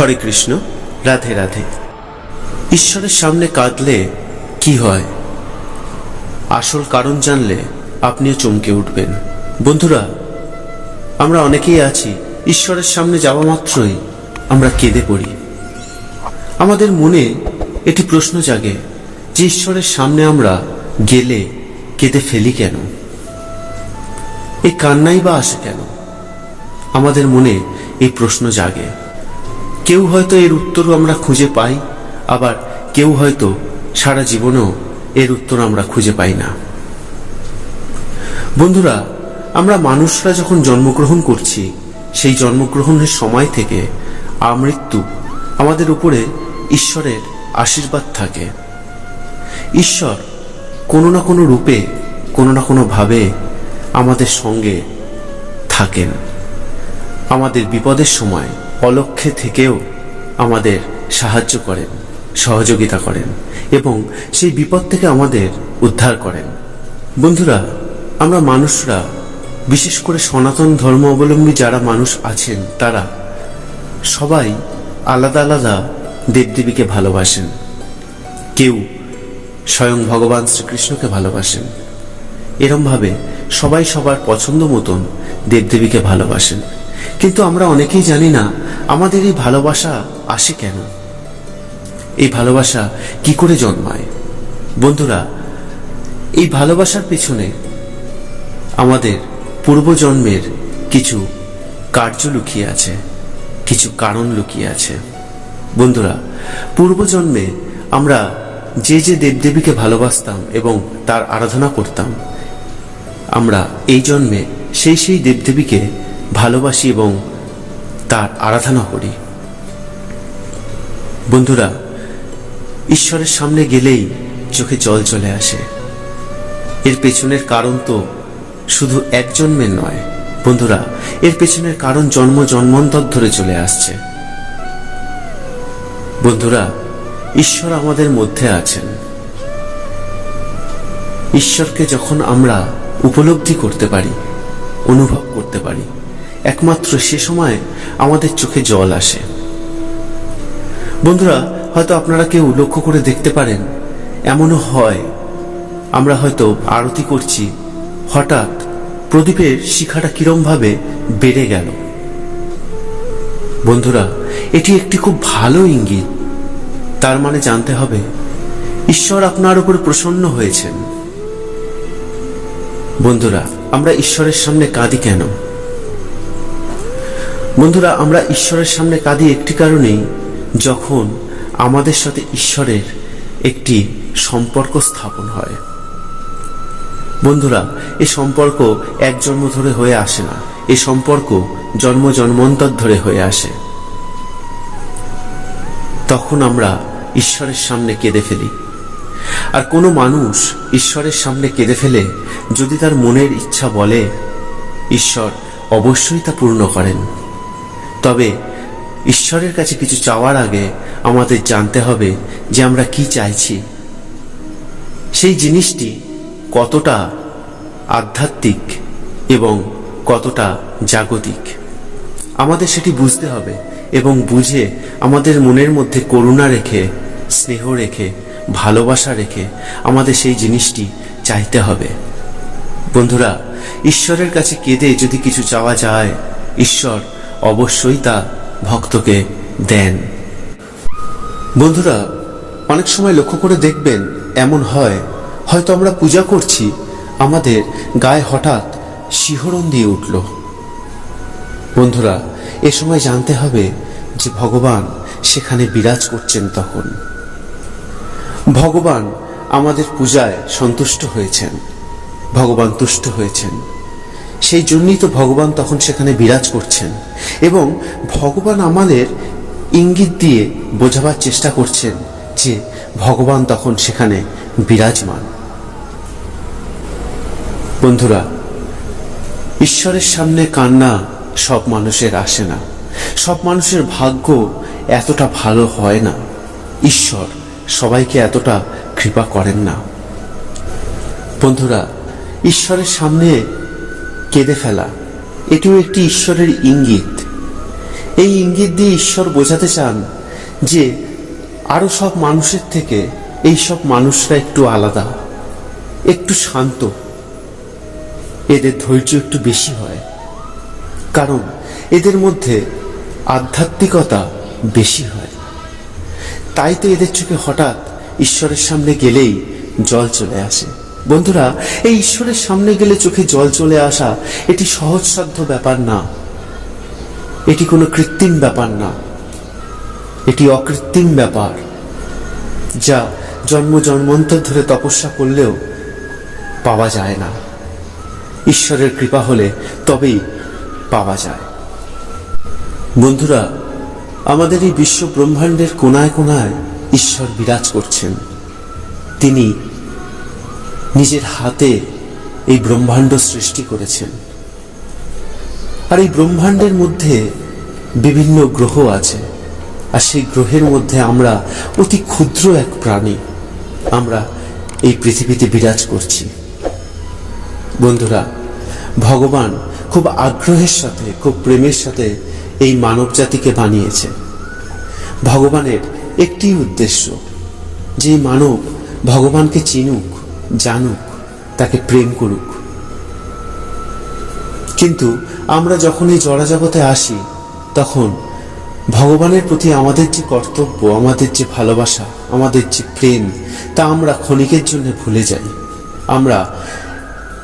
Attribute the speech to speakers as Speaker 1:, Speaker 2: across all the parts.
Speaker 1: হরে কৃষ্ণ, রাধে রাধে। ঈশ্বরের সামনে কাঁদলে কি হয়? আসল কারণ জানলে আপনিও চমকে উঠবেন। বন্ধুরা, আমরা অনেকেই আছি, ঈশ্বরের সামনে যাওয়া মাত্রই আমরা কেঁদে পড়ি। আমাদের মনে এটি প্রশ্ন জাগে, যে ঈশ্বরের সামনে আমরা গেলে কেঁদে ফেলি কেন? এই কান্নাই বা আসে কেন? আমাদের মনে এই প্রশ্ন জাগে। কেউ হয়তো এর উত্তরও আমরা খুঁজে পাই, আবার কেউ হয়তো সারা জীবনেও এর উত্তর আমরা খুঁজে পাই না। বন্ধুরা, আমরা মানুষরা যখন জন্মগ্রহণ করছি, সেই জন্মগ্রহণের সময় থেকে আমৃত্যু আমাদের উপরে ঈশ্বরের আশীর্বাদ থাকে। ঈশ্বর কোনো না কোনো রূপে, কোনো না কোনো ভাবে আমাদের সঙ্গে থাকেন। আমাদের বিপদের সময় অলক্ষ্যে থেকেও আমাদের সাহায্য করেন, সহযোগিতা করেন এবং সেই বিপদ থেকে আমাদের উদ্ধার করেন। বন্ধুরা, আমরা মানুষরা, বিশেষ করে সনাতন ধর্ম অবলম্বী যারা মানুষ আছেন, তারা সবাই আলাদা আলাদা দেবদেবীকে ভালোবাসেন। কেউ স্বয়ং ভগবান শ্রীকৃষ্ণকে ভালোবাসেন। এরমভাবে সবাই সবার পছন্দ মতন দেবদেবীকে ভালোবাসেন। কিন্তু আমরা অনেকেই জানি না, আমাদের এই ভালোবাসা আসে কেন? এই ভালোবাসা কি করে জন্মায়? বন্ধুরা, এই ভালোবাসার পেছনে আমাদের পূর্বজন্মের কিছু কার্য লুকিয়ে আছে, কিছু কারণ লুকিয়ে আছে। বন্ধুরা, পূর্বজন্মে আমরা যে যে দেবদেবীকে ভালোবাসতাম এবং তার আরাধনা করতাম, আমরা এই জন্মে সেই সেই দেবদেবীকে ভালোবাসি এবং তার আরাধনা করি। বন্ধুরা, ঈশ্বরের সামনে গেলেই চোখে জল চলে আসে। এর পেছনের কারণ তো শুধু এক জন্মের নয়। বন্ধুরা, এর পেছনের কারণ জন্ম জন্মান্তর ধরে চলে আসছে। বন্ধুরা, ঈশ্বর আমাদের মধ্যে আছেন। ঈশ্বরকে যখন আমরা উপলব্ধি করতে পারি, অনুভব করতে পারি একমাত্র সে সময় আমাদের চোখে জল আসে। বন্ধুরা, হয়তো আপনারা কেউ লক্ষ্য করে দেখতে পারেন, এমনও হয়। আমরা হয়তো আরতি করছি, হঠাৎ প্রদীপের শিখাটা কিরমভাবে বেড়ে গেল। বন্ধুরা, এটি একটি খুব ভালো ইঙ্গিত। তার মানে জানতে হবে, ঈশ্বর আপনার উপর প্রসন্ন হয়েছেন। বন্ধুরা, আমরা ঈশ্বরের সামনে কাঁদি কেন? বন্ধুরা, আমরা ঈশ্বরের সামনে কাঁদি একটি কারণেই যখন আমাদের সাথে ঈশ্বরের একটি সম্পর্ক স্থাপন হয়। বন্ধুরা এই সম্পর্ক এক জন্ম ধরে হয়ে আসে না। এই সম্পর্ক জন্ম জন্মান্তর ধরে হয়ে আসে। তখন আমরা ঈশ্বরের সামনে কেঁদে ফেলি। আর কোনো মানুষ ঈশ্বরের সামনে কেঁদে ফেলে যদি তার মনের ইচ্ছা বলে, ঈশ্বর অবশ্যই তা পূর্ণ করেন। তবে ঈশ্বরের কাছে কিছু চাওয়ার আগে আমাদের জানতে হবে যে আমরা কি চাইছি। সেই জিনিসটি কতটা আধ্যাত্মিক এবং কতটা জাগতিক। আমাদের সেটি বুঝতে হবে এবং বুঝে আমাদের মনের মধ্যে করুণা রেখে, স্নেহ রেখে, ভালোবাসা রেখে আমাদের সেই জিনিসটি চাইতে হবে। বন্ধুরা, ঈশ্বরের কাছে কেঁদে যদি কিছু চাওয়া যায়, ঈশ্বর অবশ্যই তা ভক্তকে দেন। বন্ধুরা, অনেক সময় লক্ষ্য করে দেখবেন এমন হয়, হয়তো আমরা পূজা করছি, আমাদের গায়ে হঠাৎ শিহরণ দিয়ে উঠল। বন্ধুরা, এ সময় জানতে হবে যে ভগবান সেখানে বিরাজ করছেন তখন। ভগবান আমাদের পূজায় সন্তুষ্ট হয়েছেন, ভগবান তুষ্ট হয়েছেন। সেই জন্যই তো ভগবান তখন সেখানে বিরাজ করছেন এবং ভগবান আমাদের ইঙ্গিত দিয়ে বোঝাবার চেষ্টা করছেন যে ভগবান তখন সেখানে বিরাজমান। বন্ধুরা, ঈশ্বরের সামনে কান্না সব মানুষের আসে না। সব মানুষের ভাগ্য এতটা ভালো হয় না। ঈশ্বর সবাইকে এতটা কৃপা করেন না। বন্ধুরা, ঈশ্বরের সামনে কেঁদে ফেলা। এটিও একটি ঈশ্বরের ইঙ্গিত। এই ইঙ্গিত দিয়ে ঈশ্বর বোঝাতে চান যে আরও সব মানুষের থেকে এই সব মানুষরা একটু আলাদা, একটু শান্ত। এদের ধৈর্য একটু বেশি হয়। কারণ এদের মধ্যে আধ্যাত্মিকতা বেশি হয়। তাই তো এদের চোখে হঠাৎ ঈশ্বরের সামনে গেলেই জল চলে আসে। বন্ধুরা, এই ঈশ্বরের সামনে গেলে চোখে জল চলে আসা এটি সহজসাধ্য ব্যাপার না। এটি কোনো কৃত্রিম ব্যাপার না। এটি অকৃত্রিম ব্যাপার, যা জন্ম জন্মান্তর ধরে তপস্যা করলেও পাওয়া যায় না। ঈশ্বরের কৃপা হলে তবেই পাওয়া যায়। বন্ধুরা, আমাদের এই বিশ্ব ব্রহ্মাণ্ডের কোনায় কোনায় ঈশ্বর বিরাজ করছেন। তিনি নিজের হাতে এই ব্রহ্মাণ্ড সৃষ্টি করেছেন। আর এই ব্রহ্মাণ্ডের মধ্যে বিভিন্ন গ্রহ আছে, আর সেই গ্রহের মধ্যে আমরা অতি ক্ষুদ্র এক প্রাণী আমরা এই পৃথিবীতে বিরাজ করছি। বন্ধুরা, ভগবান খুব আগ্রহের সাথে, খুব প্রেমের সাথে এই মানব জাতিকে বানিয়েছে। ভগবানের একটি উদ্দেশ্য, যে মানব ভগবানকে চিনুক জানুক, তাকে প্রেম করুক। কিন্তু আমরা যখন এই জড়াজগতে আসি, তখন ভগবানের প্রতি আমাদের যে কর্তব্য, আমাদের যে ভালোবাসা, আমাদের যে প্রেম, তা আমরা ক্ষণিকের জন্য ভুলে যাই। আমরা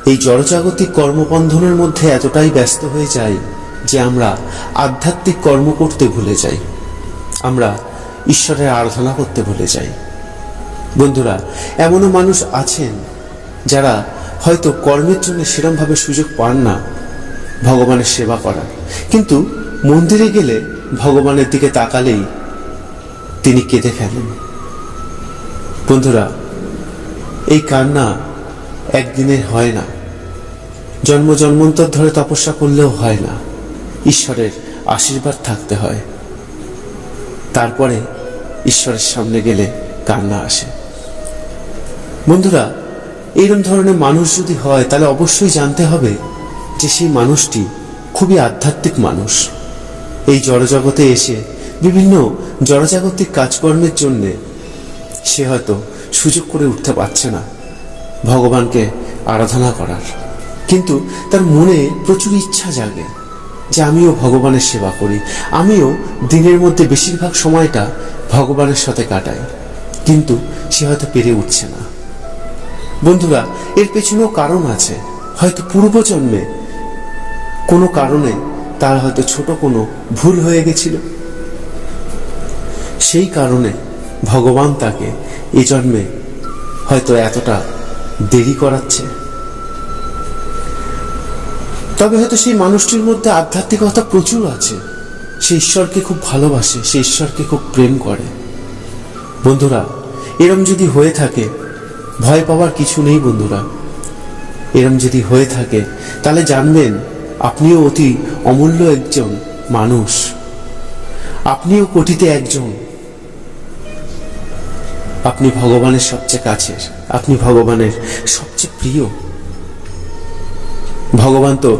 Speaker 1: এই জড়জাগতিক কর্মবন্ধনের মধ্যে এতটাই ব্যস্ত হয়ে যাই যে আমরা আধ্যাত্মিক কর্ম করতে ভুলে যাই। আমরা ঈশ্বরের আরাধনা করতে ভুলে যাই। বন্ধুরা, এমনও মানুষ আছেন যারা হয়তো কর্মের জন্য সেরমভাবে সুযোগ পান না ভগবানের সেবা করার। কিন্তু মন্দিরে গেলে ভগবানের দিকে তাকালেই তিনি কেঁদে ফেলেন। বন্ধুরা, এই কান্না একদিনের হয় না। জন্ম জন্মান্তর ধরে তপস্যা করলেও হয় না। ঈশ্বরের আশীর্বাদ থাকতে হয়। তারপরে ঈশ্বরের সামনে গেলে কান্না আসে। বন্ধুরা এইরকম ধরনের মানুষ যদি হয়, তাহলে অবশ্যই জানতে হবে যে সেই মানুষটি খুবই আধ্যাত্মিক মানুষ। এই জড়জগতে এসে বিভিন্ন জড়জাগতিক কাজকর্মের জন্যে সে হয়তো সুযোগ করে উঠতে পারছে না, ভগবানকে আরাধনা করার। কিন্তু তার মনে প্রচুর ইচ্ছা জাগে যে আমিও ভগবানের সেবা করি, আমিও দিনের মধ্যে বেশিরভাগ সময়টা ভগবানের সাথে কাটাই। কিন্তু সে হয়তো পেরে উঠছে না। বন্ধুরা, এর পেছনেও কারণ আছে। হয়তো পূর্বজন্মে কোনো কারণে তার হয়তো ছোট কোনো ভুল হয়ে গেছিল। সেই কারণে ভগবান তাকে এ জন্মে হয়তো এতটা দেরি করাচ্ছে। তবে হয়তো সেই মানুষটির মধ্যে আধ্যাত্মিকতা প্রচুর আছে। সে ঈশ্বরকে খুব ভালোবাসে, সে ঈশ্বরকে খুব প্রেম করে। বন্ধুরা, এরম যদি হয়ে থাকে ভয় পাওয়ার কিছু নেই বন্ধুরা। এরম যদি হয়ে থাকে, তাহলে জানবেন আপনিও অতি অমূল্য একজন মানুষ। আপনিও কোটিতে একজন। আপনি ভগবানের সবচেয়ে কাছের, আপনি ভগবানের সবচেয়ে প্রিয়। ভগবান তো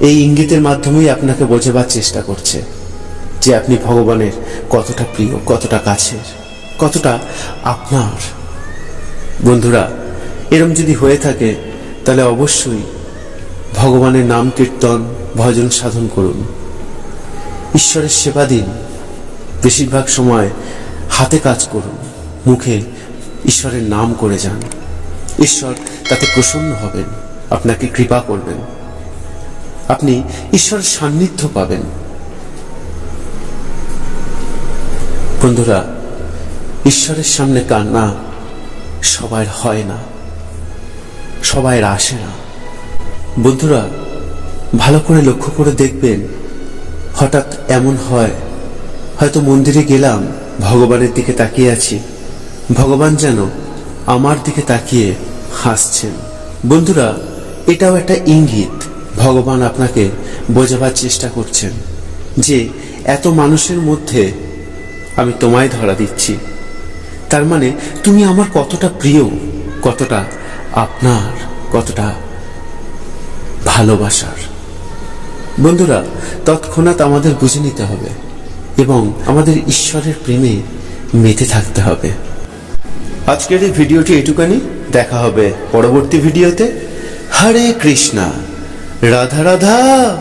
Speaker 1: এই ইঙ্গিতের মাধ্যমেই আপনাকে বোঝাবার চেষ্টা করছে যে আপনি ভগবানের কতটা প্রিয়, কতটা কাছের, কতটা আপনার। বন্ধুরা, এরম যদি হয়ে থাকে, তাহলে অবশ্যই ভগবানের নাম কীর্তন, ভজন সাধন করুন। ঈশ্বরের সেবা দিন, বেশিরভাগ সময় হাতে কাজ করুন, মুখে ঈশ্বরের নাম করে যান। ঈশ্বর তাতে প্রসন্ন হবেন, আপনাকে কৃপা করবেন। আপনি ঈশ্বরের সান্নিধ্য পাবেন। বন্ধুরা, ঈশ্বরের সামনে কান্না সবার হয় না, সবাইয়ের আসে না। বন্ধুরা, ভালো করে লক্ষ্য করে দেখবেন, হঠাৎ এমন হয়, হয়তো মন্দিরে গেলাম, ভগবানের দিকে তাকিয়ে আছি। ভগবান যেন আমার দিকে তাকিয়ে হাসছেন। বন্ধুরা, এটাও একটা ইঙ্গিত, ভগবান আপনাকে বোঝাবার চেষ্টা করছেন যে এত মানুষের মধ্যে আমি তোমায় ধরা দিচ্ছি। তার মানে তুমি আমার কতটা প্রিয়, কতটা আপনার, কতটা ভালোবাসার। বন্ধুরা, তৎক্ষণাৎ আমাদের বুঝে নিতে হবে এবং আমাদের ঈশ্বরের প্রেমে মেতে থাকতে হবে। আজকের এই ভিডিওটি এটুকানি। দেখা হবে পরবর্তী ভিডিওতে। হরে কৃষ্ণা, রাধা রাধা।